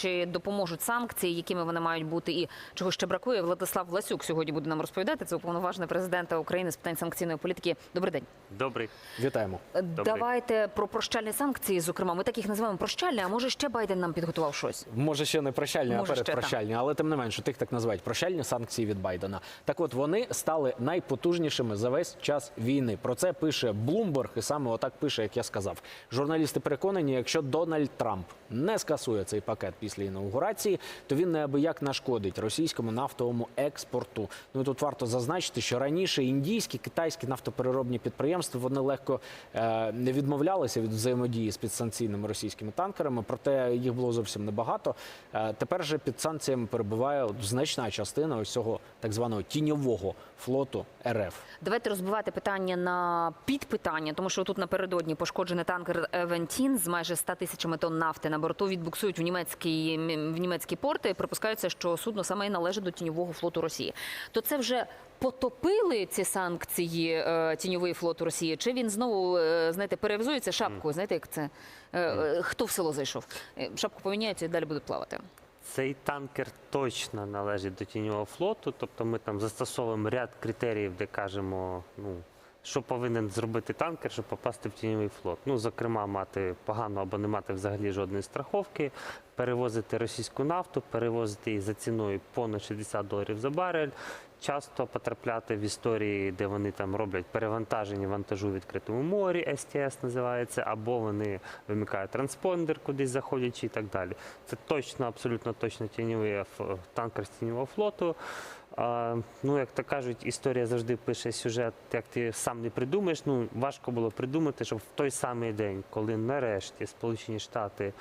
чи допоможуть санкції, якими вони мають бути, і чого ще бракує. Владислав Власюк сьогодні буде нам розповідати. Це уповноважений президента України з питань санкційної політики. Добрий день. Добрий. Вітаємо. Давайте про прощальні санкції. Зокрема, ми так їх називаємо прощальні. А може ще Байден нам підготував щось? Може, ще не прощальні, Може, а ще, передпрощальні, але тим не менше, тих так називають прощальні санкції від Байдена. Так от вони стали найпотужнішими за весь час війни. Про це пише Блумберг, і саме отак пише, як я сказав. Журналісти переконані, якщо Дональд Трамп не скасує цей пакет після інаугурації, то він неабияк нашкодить російському нафтовому експорту. Ну тут варто зазначити, що раніше індійські китайські нафтопереробні підприємства вони легко е, не відмовлялися від взаємодії з підсанкційними російськими танкерами, проте їх було зовсім небагато. Е, тепер же під санкціями перебуває значна частина ось цього так званого тіньового флоту РФ. Давайте розбивати питання на підпитання, тому що тут напередодні пошкоджений танкер Евентін з майже 100 тисячами тонн нафти на борту відбуксують в німецькі в німецькі порти. Припускається, що судно саме і належить до тіньового флоту Росії. То це вже потопили ці санкції е, тіньовий флот Росії? Чи він знову е, знаєте перевзується шапкою? Знаєте, як це е, хто в село зайшов? Шапку поміняється і далі буде плавати. Цей танкер точно належить до тіньового флоту. Тобто ми там застосовуємо ряд критеріїв, де кажемо, ну що повинен зробити танкер, щоб попасти в тіньовий флот. Ну, зокрема, мати погано або не мати взагалі жодної страховки, перевозити російську нафту, перевозити її за ціною понад 60 доларів за барель. Часто потрапляти в історії, де вони там роблять перевантаження вантажу в відкритому морі, СТС називається, або вони вимикають транспондер, кудись заходячи і так далі. Це точно, абсолютно точно тіньовий танкер з тіньового флоту. Ну, як то кажуть, історія завжди пише сюжет, як ти сам не придумаєш. Ну, важко було придумати, щоб в той самий день, коли нарешті Сполучені Штати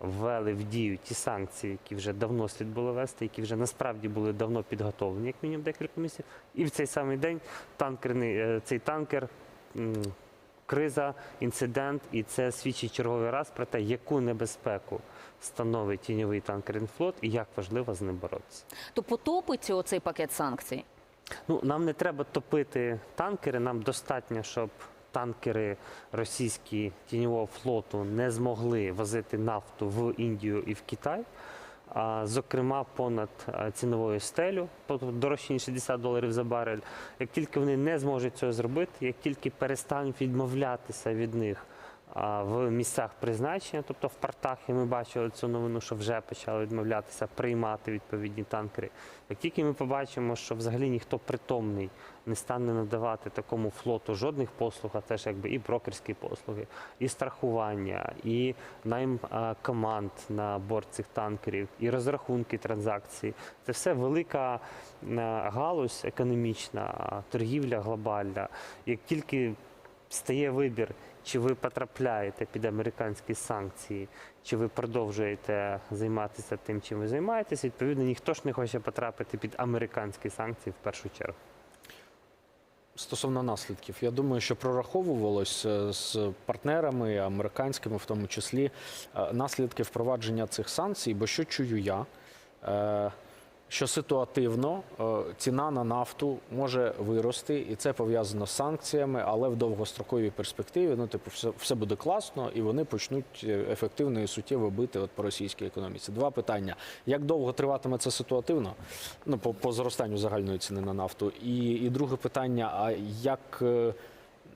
ввели в дію ті санкції, які вже давно слід було вести, які вже насправді були давно підготовлені, як мінімум декілька місяців. І в цей самий день танкерний е, цей танкер. Криза, інцидент, і це свідчить черговий раз про те, яку небезпеку становить тіньовий танкерний флот і як важливо з ним боротися. То потопиться оцей пакет санкцій. Ну, нам не треба топити танкери, нам достатньо, щоб танкери російські тіньового флоту не змогли возити нафту в Індію і в Китай. Зокрема, понад ціновою стелю, тобто дорожче ніж 60 доларів за барель. Як тільки вони не зможуть цього зробити, як тільки перестануть відмовлятися від них в місцях призначення, тобто в портах, і ми бачили цю новину, що вже почали відмовлятися приймати відповідні танкери. Як тільки ми побачимо, що взагалі ніхто притомний не стане надавати такому флоту жодних послуг, а теж якби і брокерські послуги, і страхування, і найм команд на борт цих танкерів, і розрахунки транзакцій. Це все велика галузь економічна, торгівля глобальна. Як тільки стає вибір, чи ви потрапляєте під американські санкції, чи ви продовжуєте займатися тим, чим ви займаєтесь, відповідно, ніхто ж не хоче потрапити під американські санкції в першу чергу. Стосовно наслідків, я думаю, що прораховувалось е, з партнерами американськими, в тому числі, е, наслідки впровадження цих санкцій. Бо що чую я? Що ситуативно е, ціна на нафту може вирости, і це пов'язано з санкціями, але в довгостроковій перспективі, ну типу, все, все буде класно, і вони почнуть е, ефективно і суттєво бити от по російській економіці. Два питання: як довго триватиме це ситуативно? Ну по, по зростанню загальної ціни на нафту, і, і друге питання: а як е,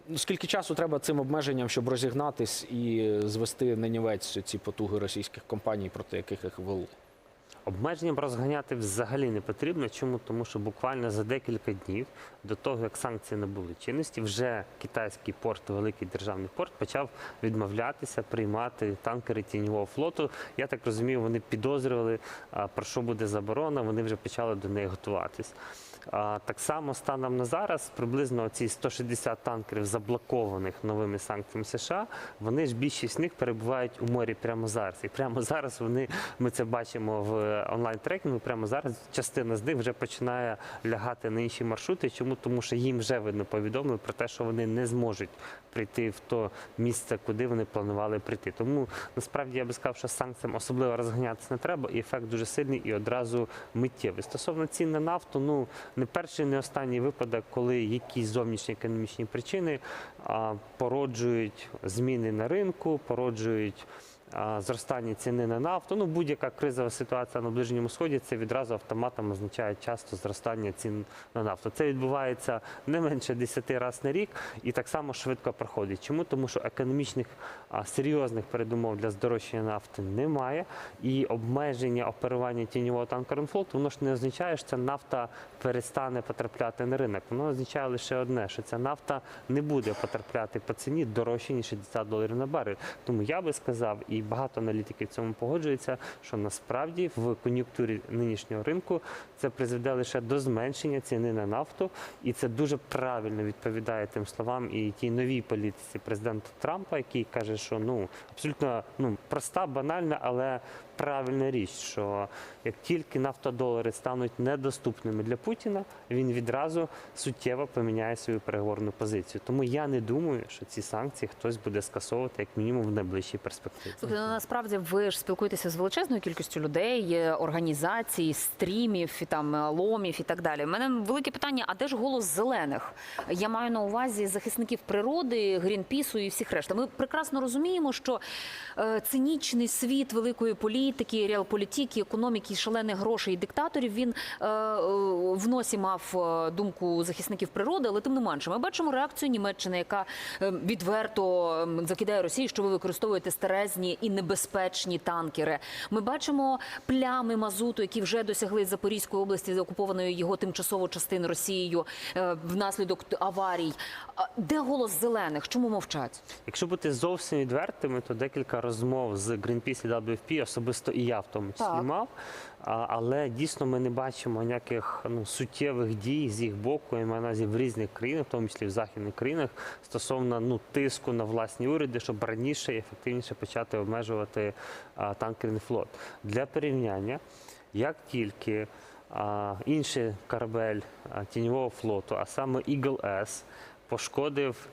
ну, скільки часу треба цим обмеженням, щоб розігнатись і звести на нівець ці потуги російських компаній, проти яких їх вели? Обмеженням розганяти взагалі не потрібно. Чому? Тому що буквально за декілька днів до того, як санкції набули чинності, вже китайський порт, великий державний порт, почав відмовлятися приймати танкери тіньового флоту. Я так розумію, вони підозрювали, про що буде заборона. Вони вже почали до неї готуватись. Так само станом на зараз приблизно ці 160 танкерів, заблокованих новими санкціями США, вони ж більшість з них перебувають у морі прямо зараз. І прямо зараз вони ми це бачимо в онлайн трекінгу. Прямо зараз частина з них вже починає лягати на інші маршрути. Чому тому, що їм вже видно повідомили про те, що вони не зможуть прийти в то місце, куди вони планували прийти. Тому насправді я би сказав, що санкціям особливо розганятися не треба, і ефект дуже сильний і одразу миттєвий. Стосовно цін на нафту, ну не перший, не останній випадок, коли якісь зовнішні економічні причини а, породжують зміни на ринку, породжують зростання ціни на нафту. Ну, будь-яка кризова ситуація на Ближньому Сході це відразу автоматом означає часто зростання цін на нафту. Це відбувається не менше 10 разів на рік і так само швидко проходить. Чому? Тому що економічних серйозних передумов для здорожчання нафти немає, і обмеження оперування тіньового танкерного флоту, воно ж не означає, що ця нафта перестане потрапляти на ринок. Воно означає лише одне, що ця нафта не буде потрапляти по ціні дорожче, ніж 60 доларів на барель. Тому я би сказав, і багато аналітиків в цьому погоджуються, що насправді в кон'юнктурі нинішнього ринку це призведе лише до зменшення ціни на нафту, і це дуже правильно відповідає тим словам і тій новій політиці президента Трампа, який каже, що ну абсолютно ну проста, банальна, але правильна річ, що як тільки нафтодолари стануть недоступними для Путіна, він відразу суттєво поміняє свою переговорну позицію. Тому я не думаю, що ці санкції хтось буде скасовувати як мінімум в найближчій перспективі. Слухайте, ну, насправді ви ж спілкуєтеся з величезною кількістю людей, організацій, стрімів, і там е, ломів і так далі. У мене велике питання: а де ж голос зелених? Я маю на увазі захисників природи, Грінпісу і всіх решта. Ми прекрасно розуміємо, що е, цинічний світ великої політики, реалполітики, економіки, шалених грошей і диктаторів він е, в носі мав думку захисників природи, але тим не менше, ми бачимо реакцію Німеччини, яка е, відверто ем, закидає Росії, що ви використовуєте старезні і небезпечні танкери. Ми бачимо плями мазуту, які вже досягли Запорізької області, окупованої його тимчасово частин Росією е, внаслідок аварій. Де голос зелених? Чому мовчать? Якщо бути зовсім відвертими, то декілька розмов з Greenpeace і WFP, особисто і я в тому числі Так. мав. Але дійсно ми не бачимо ніяких ну, суттєвих дій з їх боку, маю на в різних країнах, в тому числі в західних країнах, стосовно ну, тиску на власні уряди, щоб раніше і ефективніше почати обмежувати танкерний флот. Для порівняння, як тільки інший корабель тіньового флоту, а саме Eagle S, пошкодив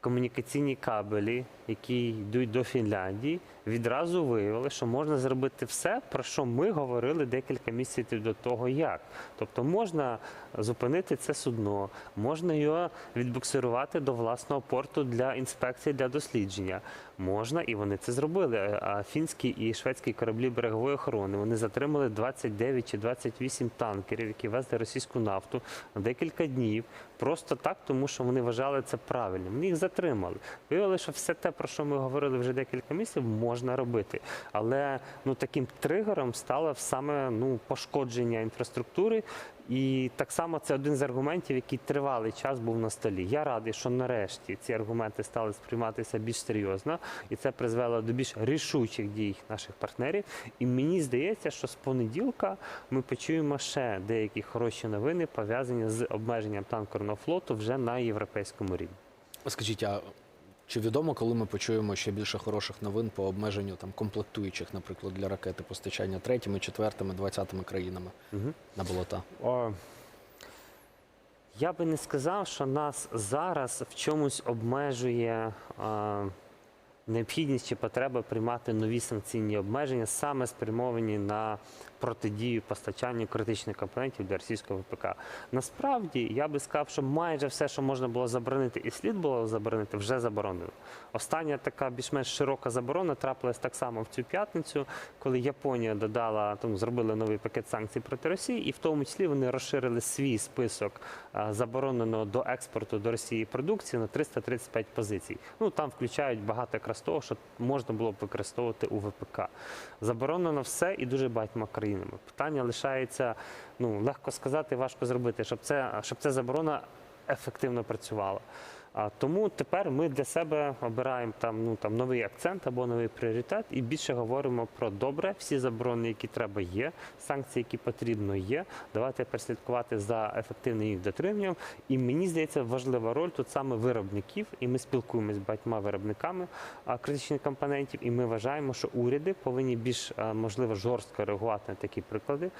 комунікаційні кабелі, які йдуть до Фінляндії, відразу виявили, що можна зробити все, про що ми говорили декілька місяців до того, як. Тобто можна зупинити це судно, можна його відбуксирувати до власного порту для інспекції для дослідження. Можна, і вони це зробили. А фінські і шведські кораблі берегової охорони вони затримали 29 чи 28 танкерів, які везли російську нафту на декілька днів. Просто так, тому що вони вважали це правильним. Вони їх затримали. Виявили, що все те, про що ми говорили вже декілька місяців, можна робити. Але ну таким тригером стало саме ну пошкодження інфраструктури. І так само це один з аргументів, який тривалий час був на столі. Я радий, що нарешті ці аргументи стали сприйматися більш серйозно, і це призвело до більш рішучих дій наших партнерів. І мені здається, що з понеділка ми почуємо ще деякі хороші новини, пов'язані з обмеженням танкерного флоту вже на європейському рівні. Скажіть, а чи відомо, коли ми почуємо ще більше хороших новин по обмеженню там комплектуючих, наприклад, для ракети постачання третіми, четвертими, двадцятими країнами Угу. на болота? О, я би не сказав, що нас зараз в чомусь обмежує а, необхідність чи потреба приймати нові санкційні обмеження, саме спрямовані на протидію постачанню критичних компонентів для російського ВПК. Насправді я би сказав, що майже все, що можна було заборонити і слід було заборонити, вже заборонено. Остання така більш-менш широка заборона трапилась так само в цю п'ятницю, коли Японія додала, тому зробили новий пакет санкцій проти Росії, і в тому числі вони розширили свій список забороненого до експорту до Росії продукції на 335 позицій. Ну там включають багато якраз того, що можна було б використовувати у ВПК. Заборонено все і дуже багатьма країнами. Питання лишається ну легко сказати, важко зробити, щоб це щоб ця заборона ефективно працювала. А тому тепер ми для себе обираємо там ну там новий акцент або новий пріоритет, і більше говоримо про добре. Всі заборони, які треба, є, санкції, які потрібно, є. Давайте переслідкувати за ефективним їх дотриманням. І мені здається, важлива роль тут саме виробників, і ми спілкуємося з багатьма виробниками критичних компонентів. І ми вважаємо, що уряди повинні більш можливо жорстко реагувати на такі приклади.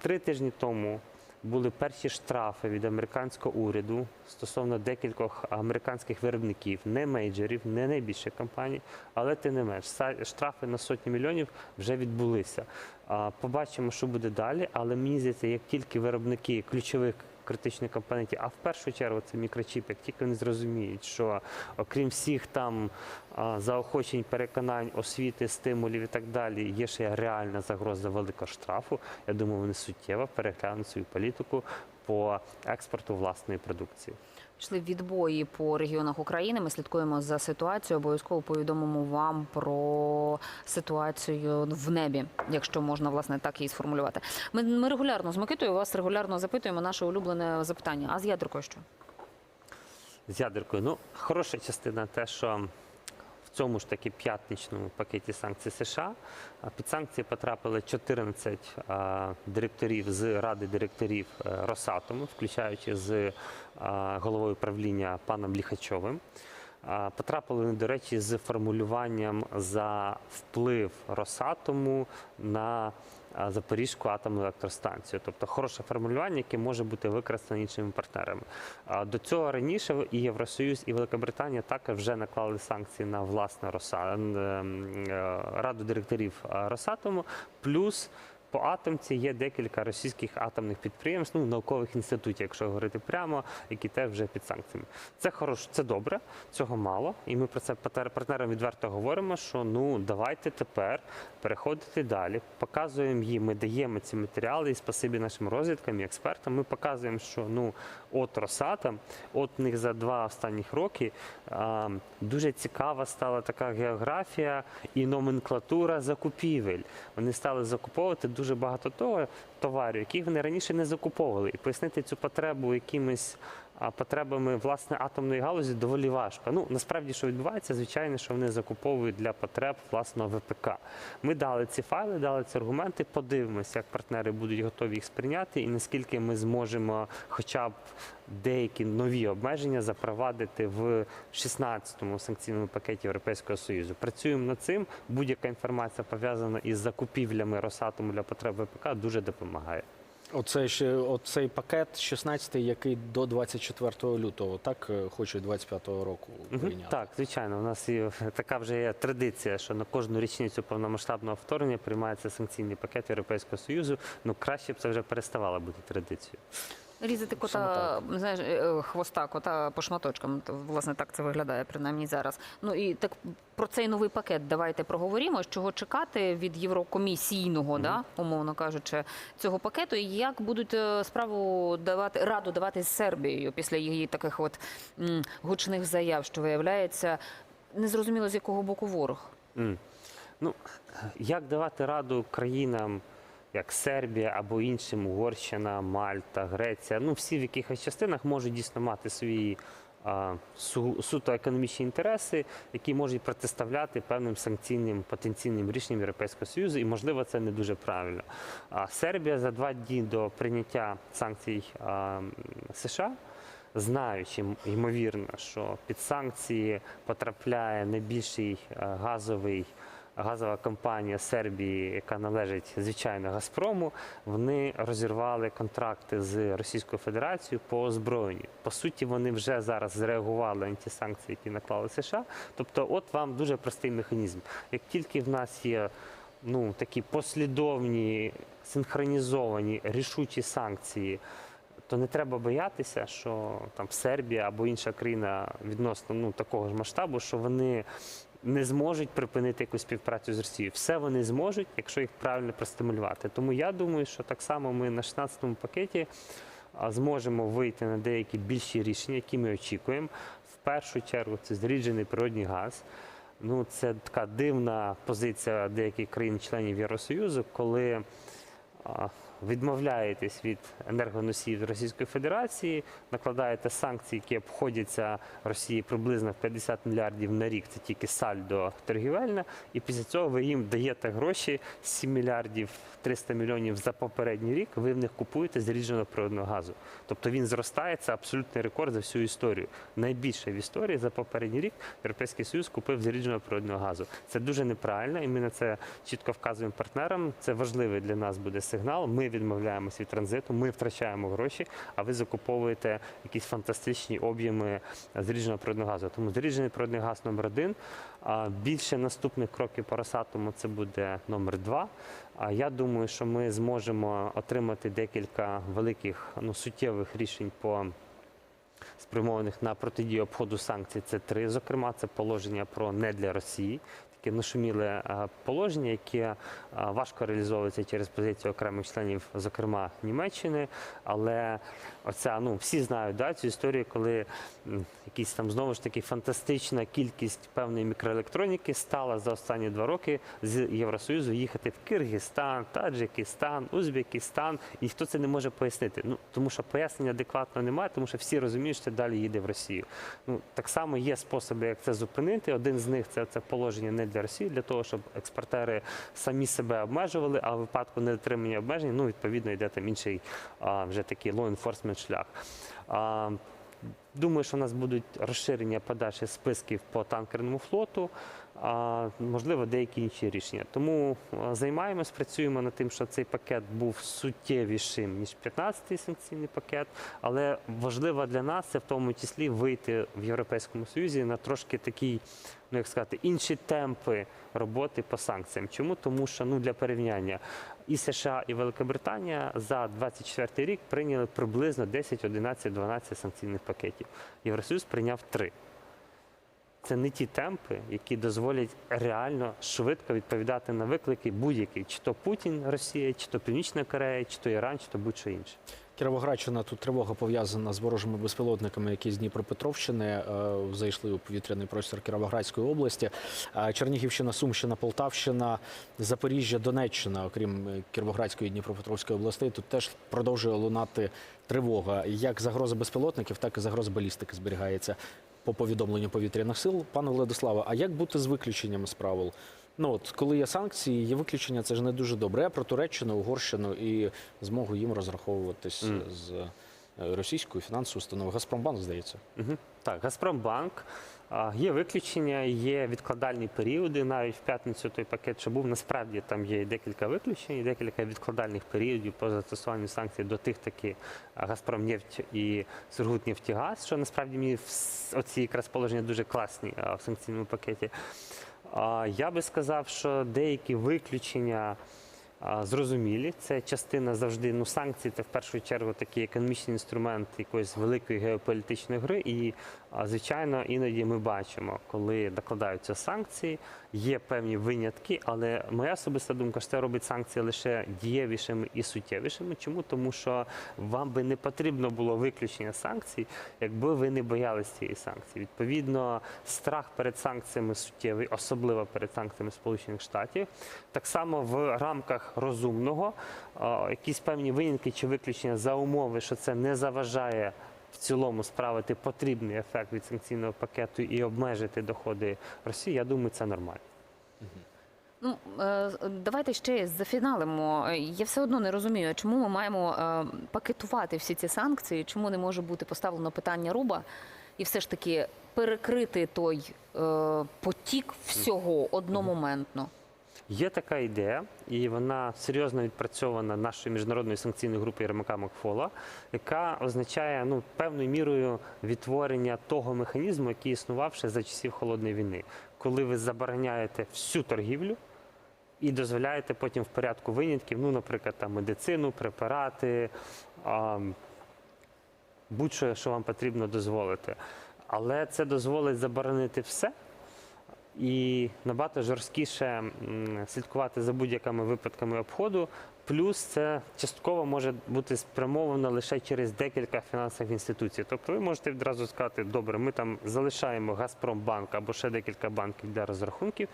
Три тижні тому були перші штрафи від американського уряду стосовно декількох американських виробників, не мейджорів, не найбільших компаній, але ти не менш штрафи на сотні мільйонів вже відбулися. Побачимо, що буде далі. Але мені здається, як тільки виробники ключових критичних компонентів, а в першу чергу це мікрочіп. Як тільки вони зрозуміють, що окрім всіх там заохочень, переконань, освіти, стимулів і так далі, є ще реальна загроза великого штрафу. Я думаю, вони суттєво переглянуть свою політику по експорту власної продукції. Пішли відбої по регіонах України. Ми слідкуємо за ситуацією. Обов'язково повідомимо вам про ситуацію в небі, якщо можна власне так її сформулювати. Ми, ми регулярно з Микитою вас регулярно запитуємо наше улюблене запитання. А з ядеркою що? з ядеркою. Ну, хороша частина те, що цьому ж таки п'ятничному пакеті санкцій США під санкції потрапили 14 директорів з ради директорів е, Росатому, включаючи з головою правління паном Ліхачовим. Потрапили до речі, з формулюванням за вплив Росатому на Запорізьку атомну електростанцію. Тобто хороше формулювання, яке може бути використане іншими партнерами. До цього раніше і Євросоюз, і Великобританія також вже наклали санкції на власне Роса... ем, е, раду директорів Росатому. Плюс по атомці є декілька російських атомних підприємств, ну наукових інститутів, якщо говорити прямо, які теж вже під санкціями. Це хороше, це добре, цього мало. І ми про це партнерам відверто говоримо. Що ну давайте тепер переходити далі. Показуємо їм, ми даємо ці матеріали, і спасибі нашим розвідкам і експертам. Ми показуємо, що ну от Росатом, от них за два останніх роки а, дуже цікава стала така географія і номенклатура закупівель. Вони стали закуповувати дуже багато того товарів, яких вони раніше не закуповували. І пояснити цю потребу якимись потребами власне атомної галузі доволі важко. Ну насправді, що відбувається, звичайно, що вони закуповують для потреб власного ВПК. Ми дали ці файли, дали ці аргументи. Подивимося, як партнери будуть готові їх сприйняти, і наскільки ми зможемо, хоча б деякі нові обмеження запровадити в 16-му санкційному пакеті Європейського союзу. Працюємо над цим. Будь-яка інформація пов'язана із закупівлями Росатому для потреб ВПК дуже допомагає. Оцей ще оцей пакет 16, який до 24 лютого, так е, хочуть 25-го року прийняти. Так, звичайно, у нас і така вже є традиція, що на кожну річницю повномасштабного вторгнення приймається санкційний пакет Європейського союзу. Ну краще б це вже переставало бути традицією. Різати кота, знаєш, е, хвоста кота по шматочкам. Власне, так це виглядає принаймні зараз. Ну і так про цей новий пакет давайте проговоримо. Чого чекати від єврокомісійного, да, умовно кажучи, цього пакету, і як будуть е, справу давати раду давати з Сербією після її таких от м, гучних заяв, що виявляється незрозуміло з якого боку ворог. М. Ну, як давати раду країнам, як Сербія або іншим, Угорщина, Мальта, Греція, ну всі в якихось частинах можуть дійсно мати свої а, су- суто економічні інтереси, які можуть протиставляти певним санкційним потенційним рішенням Європейського Союзу, і можливо це не дуже правильно. А Сербія за два дні до прийняття санкцій а, США. Знаючи ймовірно, що під санкції потрапляє найбільший газовий газова компанія Сербії, яка належить звичайно Газпрому, вони розірвали контракти з Російською Федерацією по озброєнню. По суті, вони вже зараз зреагували на ті санкції, які наклали США. Тобто, от вам дуже простий механізм. Як тільки в нас є ну такі послідовні, синхронізовані рішучі санкції. То не треба боятися, що там Сербія або інша країна відносно ну такого ж масштабу, що вони не зможуть припинити якусь співпрацю з Росією. Все вони зможуть, якщо їх правильно простимулювати. Тому я думаю, що так само ми на 16-му пакеті зможемо вийти на деякі більші рішення, які ми очікуємо. В першу чергу це зріджений природний газ. Ну, це така дивна позиція деяких країн-членів Євросоюзу, коли відмовляєтесь від енергоносіїв Російської Федерації, накладаєте санкції, які обходяться Росії приблизно в 50 мільярдів на рік. Це тільки сальдо торгівельне, і після цього ви їм даєте гроші 7 мільярдів 300 мільйонів за попередній рік. Ви в них купуєте зрідженого природного газу. Тобто він зростає. Це абсолютний рекорд за всю історію. Найбільше в історії за попередній рік Європейський Союз купив зрідженого природного газу. Це дуже неправильно, і ми на це чітко вказуємо партнерам. Це важливий для нас буде сигнал. Сигнал. Ми відмовляємося від транзиту, ми втрачаємо гроші, а ви закуповуєте якісь фантастичні об'єми зрідженого природного газу. Тому зріджений природний газ номер один. Більше наступних кроків по Росатому це буде номер два. А я думаю, що ми зможемо отримати декілька великих ну, суттєвих рішень по спрямованих на протидію обходу санкцій. Це три. Зокрема, це положення про не для Росії. Таке нашуміле положення, яке важко реалізовується через позицію окремих членів, зокрема Німеччини. Але оця, ну всі знають да, цю історію, коли якісь там знову ж таки фантастична кількість певної мікроелектроніки стала за останні два роки з Євросоюзу їхати в Киргизстан, Таджикистан, Узбекистан. І хто це не може пояснити? Ну тому що пояснення адекватно немає, тому що всі розуміють, що далі їде в Росію. Ну так само є способи, як це зупинити. Один з них це, це положення не для Росії, для того, щоб експортери самі себе обмежували, а в випадку недотримання обмежень, ну відповідно йде там інший а, вже такий enforcement шлях. А, Думаю, що у нас будуть розширення подальших списків по танкерному флоту, можливо, деякі інші рішення. Тому а, займаємось, працюємо над тим, що цей пакет був суттєвішим ніж 15-й санкційний пакет. Але важливо для нас це в тому числі вийти в Європейському Союзі на трошки такий, ну як сказати, інші темпи роботи по санкціям. Чому? Тому що ну для порівняння і США, і Великобританія за 24 рік прийняли приблизно 10, 11, 12 санкційних пакетів. Євросоюз прийняв три. Це не ті темпи, які дозволять реально швидко відповідати на виклики будь-які, чи то Путін, Росія, чи то Північна Корея, чи то Іран, чи то будь-що інше. Кіровоградщина тут тривога пов'язана з ворожими безпілотниками, які з Дніпропетровщини е, зайшли у повітряний простір Кіровоградської області. Е, Чернігівщина, Сумщина, Полтавщина, Запоріжжя, Донеччина, окрім е, Кіровоградської і Дніпропетровської областей, тут теж продовжує лунати тривога. Як загроза безпілотників, так і загроза балістики зберігається по повідомленню повітряних сил. Пане Владиславе, а як бути з виключеннями з правил? Ну от коли є санкції, є виключення, це ж не дуже добре. Я про Туреччину, Угорщину і змогу їм розраховуватись mm. з е, російською фінансовою установою. Газпромбанк, здається. Угу. Так, Газпромбанк. Є виключення, є відкладальні періоди. Навіть в п'ятницю той пакет, що був, насправді там є декілька виключень, декілька відкладальних періодів по застосуванню санкцій до тих таки Газпромнефть і Сургутнефтігаз, що насправді мені оці якраз положення дуже класні в санкційному пакеті. Я би сказав, що деякі виключення зрозумілі. Це частина завжди ну, санкції, це в першу чергу такий економічний інструмент якоїсь великої геополітичної гри. І, звичайно, іноді ми бачимо, коли накладаються санкції, є певні винятки, але моя особиста думка, що це робить санкції лише дієвішими і суттєвішими. Чому? Тому що вам би не потрібно було виключення санкцій, якби ви не боялися цієї санкції. Відповідно, страх перед санкціями суттєвий, особливо перед санкціями Сполучених Штатів. Так само в рамках розумного якісь певні винятки чи виключення за умови, що це не заважає. В цілому справити потрібний ефект від санкційного пакету і обмежити доходи Росії, я думаю, це нормально. Ну е, давайте ще зафіналимо. Я все одно не розумію, чому ми маємо е, пакетувати всі ці санкції, чому не може бути поставлено питання руба і все ж таки перекрити той е, потік всього одномоментно. Є така ідея, і вона серйозно відпрацьована нашою міжнародною санкційною групою Єрмака Макфола, яка означає ну, певною мірою відтворення того механізму, який існував ще за часів холодної війни, коли ви забороняєте всю торгівлю. І дозволяєте потім в порядку винятків, ну, наприклад, там, медицину, препарати, будь-що, що вам потрібно дозволити. Але це дозволить заборонити все і набагато жорсткіше слідкувати за будь-якими випадками обходу. Плюс це частково може бути спрямовано лише через декілька фінансових інституцій. Тобто ви можете відразу сказати, добре, ми там залишаємо Газпромбанк або ще декілька банків для розрахунків.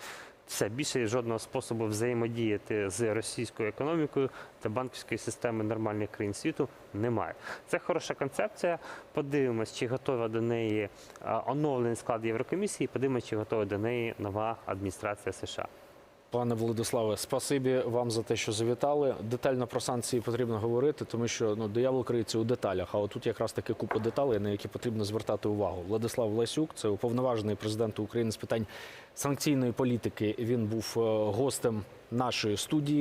Все більше жодного способу взаємодіяти з російською економікою та банківської системи нормальних країн світу немає. Це хороша концепція. Подивимось, чи готова до неї оновлений склад Єврокомісії. Подивимось, чи готова до неї нова адміністрація США. Пане Владиславе, спасибі вам за те, що завітали. Детально про санкції потрібно говорити, тому що ну диявол криється у деталях. А отут якраз таки купа деталей, на які потрібно звертати увагу. Владислав Ласюк, це уповноважений президент України з питань санкційної політики. Він був е, гостем нашої студії.